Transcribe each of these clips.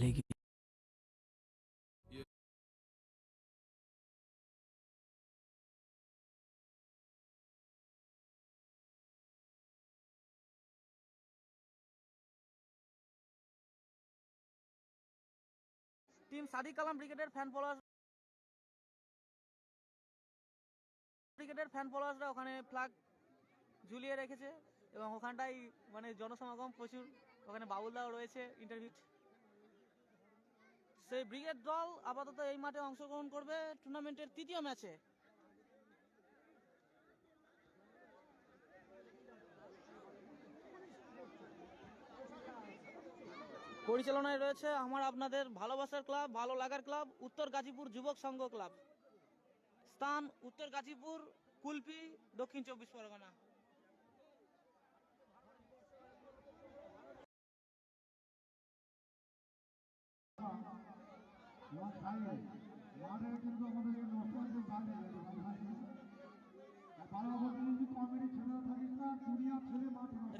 ভুলে টিম সাদিক কালাম ক্রিকেটের fan follower ক্রিকেটের ফ্যান ফলোয়ার্সরা ওখানে ফ্ল্যাগ ঝুলিয়ে রেখেছে এবং ওখানটাই মানে জনসমাগম প্রচুর। ওখানে বাবুলদাও রয়েছে ইন্টারভিউ সেই ব্রিগেড দল আপাতত এই মাঠে অংশগ্রহণ করবে টুর্নামেন্টের তৃতীয় ম্যাচে। পরিচালনায় রয়েছে আমার আপনাদের ভালোবাসার ক্লাব, ভালো লাগার ক্লাব, উত্তর গাজীপুর যুবক সংঘ ক্লাব। স্থান উত্তর গাজীপুর, কুলপি, দক্ষিণ চব্বিশ পরগনা। মাঠে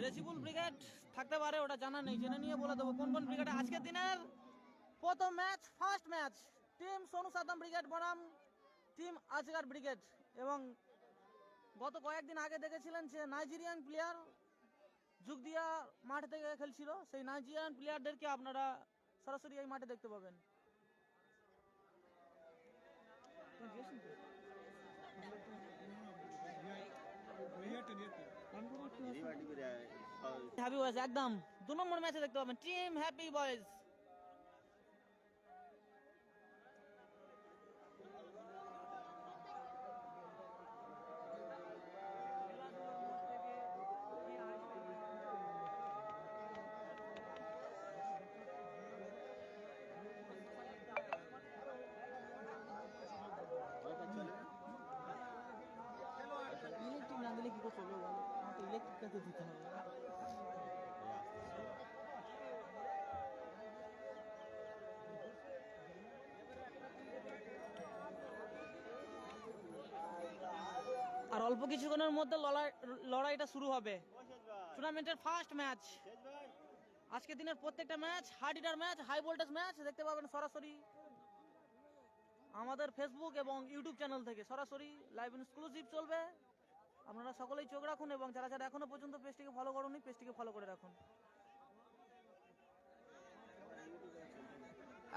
রেসিবুল ব্রিগেড থাকতে পারে, ওটা জানা নেই, জেনে নিয়ে বলে দেবো। কোন কোন ব্রিগেড আজকের দিনের প্রথম match first match team Sonu Saddam brigade বনাম টিম আজগার ব্রিগেড এবং গত কয়েকদিন আগে দেখেছিলেন যে নাইজেরিয়ান প্লেয়ার যুগ দিয়া মাঠ থেকে খেলছিল। সেই নাইজেরিয়ান প্লেয়ারদেরকে আপনারা সরাসরি এই মাঠে দেখতে পাবেন। हैप्पी बॉयज़ एकदम। दोनों मोड में से देखते हो टीम हैप्पी बॉयज़ আর অল্প কিছুক্ষণের মধ্যে লড়াই, লড়াইটা শুরু হবে। টুর্নামেন্টের ফার্স্ট ম্যাচ আজকে দিনের প্রত্যেকটা match hard hitter match high voltage match দেখতে পাবেন সরাসরি আমাদের ফেসবুক এবং ইউটিউব চ্যানেল থেকে। সরাসরি লাইভ এক্সক্লুসিভ চলবে। আপনারা সকলেই চোখ রাখুন এবং যারা যারা এখনও পর্যন্ত পেজটিকে ফলো করুন, পেজটিকে ফলো করে রাখুন।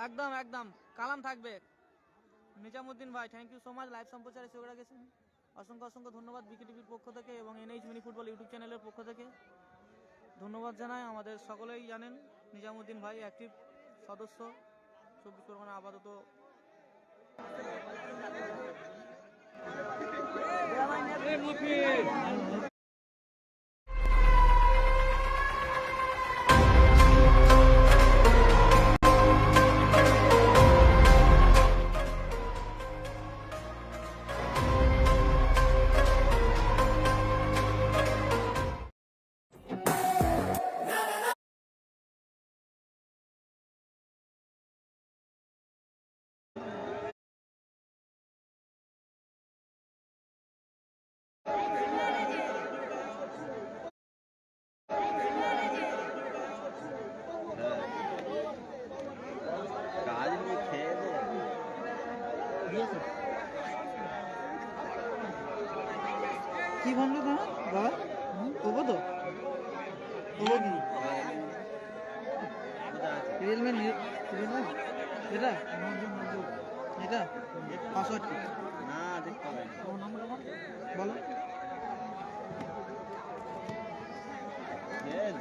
একদম একদম। কালাম থাকবে। নিজামুদ্দিন ভাই thank you so much live সম্প্রচারে চোখ রাখেছেন। অসংখ্য অসংখ্য ধন্যবাদ বিকে টিভির পক্ষ থেকে এবং এনএইচ মিনি ফুটবল ইউটিউব চ্যানেলের পক্ষ থেকে। ধন্যবাদ জানাই আমাদের সকলেই জানেন। নিজামুদ্দিন ভাই অ্যাক্টিভ সদস্য। চব্বিশ পরগনা আপাতত Lucas! কি ভাবলো তোমার? বাবা? ওগো তো? ওগো কি? রিয়েলমি রিয়েলমি এটা? এটা? পাসওয়ার্ড কি? না দেখতে পাই বলো।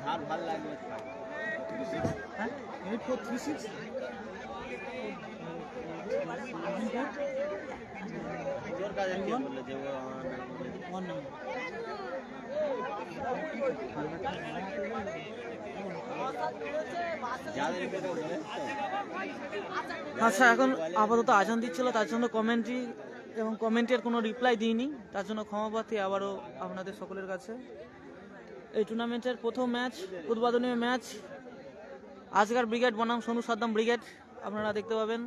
ধার ভালো লাগবে। হ্যাঁ? এইট ফোর থ্রি সিক্স আচ্ছা এখন আপাতত আজান দিচ্ছিল, তার জন্য কমেন্ট্রি এবং কমেন্টের কোনো রিপ্লাই দিইনি। তার জন্য ক্ষমা প্রার্থী আবারও আপনাদের সকলের কাছে। এই টুর্নামেন্টের প্রথম ম্যাচ উদ্বোধনীয় ম্যাচ আজগার ব্রিগেড বনাম সোনু সাদ্দাম ব্রিগেড আপনারা দেখতে পাবেন।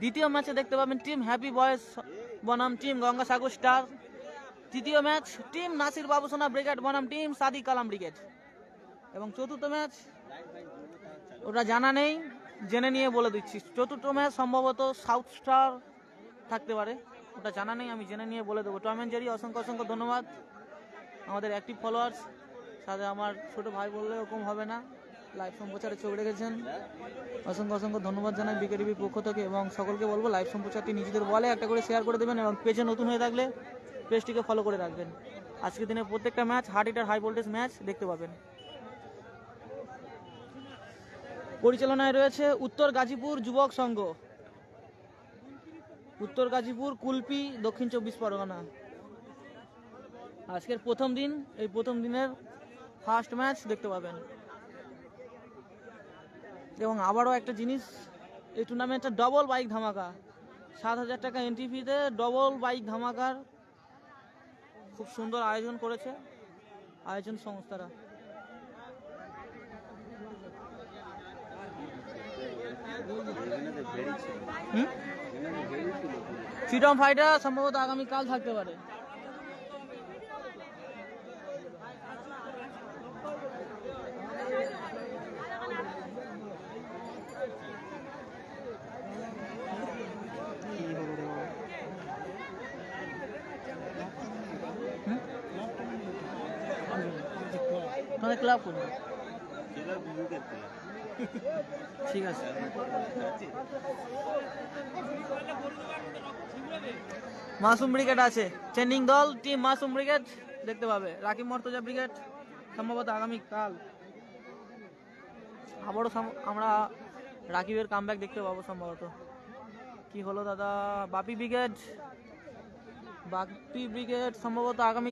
দ্বিতীয় ম্যাচে দেখতে পাবেন টিম হ্যাপি বয়েস বনাম টিম গঙ্গাসাগর স্টার। তৃতীয় match, team Nasir Babusona brigade, বনাম টিম সাদি কালাম ব্রিগেড। এবং চতুর্থ ম্যাচ ওটা জানা নেই, জেনে নিয়ে বলে দিচ্ছি। চতুর্থ ম্যাচ সম্ভবত সাউথ স্টার থাকতে পারে, ওটা জানা নেই, আমি জেনে নিয়ে বলে দেবো। টম জেরি, অসংখ্য অসংখ্য ধন্যবাদ। আমাদের অ্যাক্টিভ ফলোয়ার্স সাথে আমার ছোট ভাই বললে ওরকম হবে না। লাইভ সম্প্রচারে চোখ রেখেছেন। অসংখ্য অসংখ্য ধন্যবাদ জানাই বিকেটিভির পক্ষ থেকে এবং সকলকে বলব লাইভ সম্প্রচারটি নিজেদের বলে একটা করে শেয়ার করে দেবেন এবং পেজে নতুন হয়ে থাকলে পেজটিকে ফলো করে রাখবেন। আজকের দিনে প্রত্যেকটা match heart hitter high voltage match দেখতে পাবেন। পরিচালনায় রয়েছে উত্তর গাজীপুর যুবক সংঘ। উত্তর গাজীপুর, কুলপি, দক্ষিণ চব্বিশ পরগনা। আজকের প্রথম দিন, এই প্রথম দিনের ফার্স্ট ম্যাচ দেখতে পাবেন। এবং আবারও একটা জিনিস এই টুর্নামেন্টটা ডবল বাইক ধামাকা। সাত হাজার টাকা এন্ট্রি ফিতে ডবল বাইক ধামাকার খুব সুন্দর আয়োজন করেছে আয়োজন সংস্থারা। ফ্রিডম ফাইটার সম্ভবত আগামীকাল থাকতে পারে। তোমাদের ক্লাব থেকে ঠিক আছে। মাসুম ব্রিগেড আছে। ট্রেন্ডিং দল টিম মাসুম ব্রিগেড দেখতে পাবে। রাকিব মর্তজা ব্রিগেড সম্ভবত আগামীকাল আবারও আমরা রাকিবের কামব্যাক দেখতে পাবো সম্ভবত। কি হলো দাদা? বাপি ব্রিগেড বাপি ব্রিগেড সম্ভবত আগামী